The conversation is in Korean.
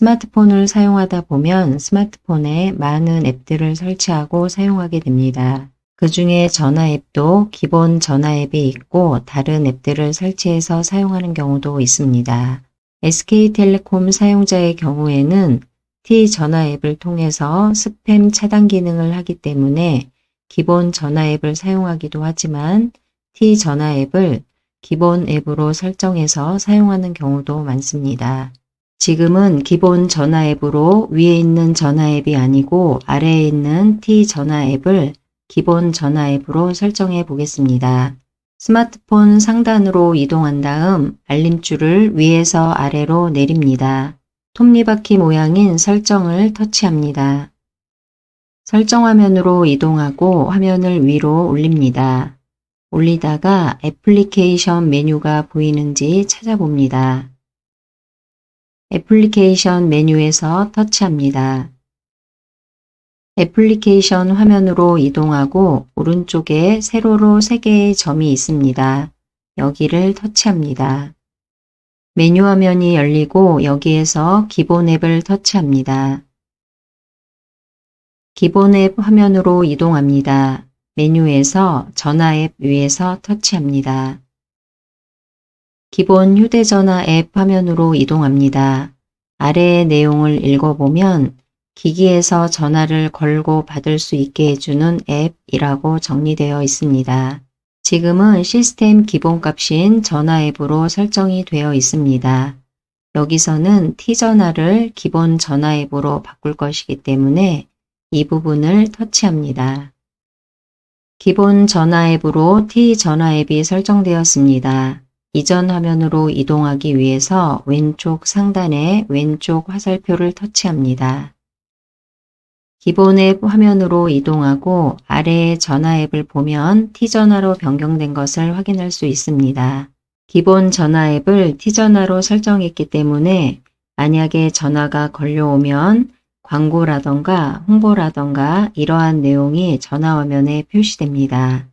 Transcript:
스마트폰을 사용하다 보면 스마트폰에 많은 앱들을 설치하고 사용하게 됩니다. 그 중에 전화 앱도 기본 전화 앱이 있고 다른 앱들을 설치해서 사용하는 경우도 있습니다. SK텔레콤 사용자의 경우에는 T 전화 앱을 통해서 스팸 차단 기능을 하기 때문에 기본 전화 앱을 사용하기도 하지만 T 전화 앱을 기본 앱으로 설정해서 사용하는 경우도 많습니다. 지금은 기본 전화 앱으로 위에 있는 전화 앱이 아니고 아래에 있는 T 전화 앱을 기본 전화 앱으로 설정해 보겠습니다. 스마트폰 상단으로 이동한 다음 알림줄을 위에서 아래로 내립니다. 톱니바퀴 모양인 설정을 터치합니다. 설정 화면으로 이동하고 화면을 위로 올립니다. 올리다가 애플리케이션 메뉴가 보이는지 찾아봅니다. 애플리케이션 메뉴에서 터치합니다. 애플리케이션 화면으로 이동하고 오른쪽에 세로로 3개의 점이 있습니다. 여기를 터치합니다. 메뉴 화면이 열리고 여기에서 기본 앱을 터치합니다. 기본 앱 화면으로 이동합니다. 메뉴에서 전화 앱 위에서 터치합니다. 기본 휴대전화 앱 화면으로 이동합니다. 아래의 내용을 읽어보면 기기에서 전화를 걸고 받을 수 있게 해주는 앱이라고 정리되어 있습니다. 지금은 시스템 기본값인 전화 앱으로 설정이 되어 있습니다. 여기서는 T전화를 기본 전화 앱으로 바꿀 것이기 때문에 이 부분을 터치합니다. 기본 전화 앱으로 T전화 앱이 설정되었습니다. 이전 화면으로 이동하기 위해서 왼쪽 상단에 왼쪽 화살표를 터치합니다. 기본 앱 화면으로 이동하고 아래의 전화 앱을 보면 T전화로 변경된 것을 확인할 수 있습니다. 기본 전화 앱을 T전화로 설정했기 때문에 만약에 전화가 걸려오면 광고라던가 홍보라던가 이러한 내용이 전화 화면에 표시됩니다.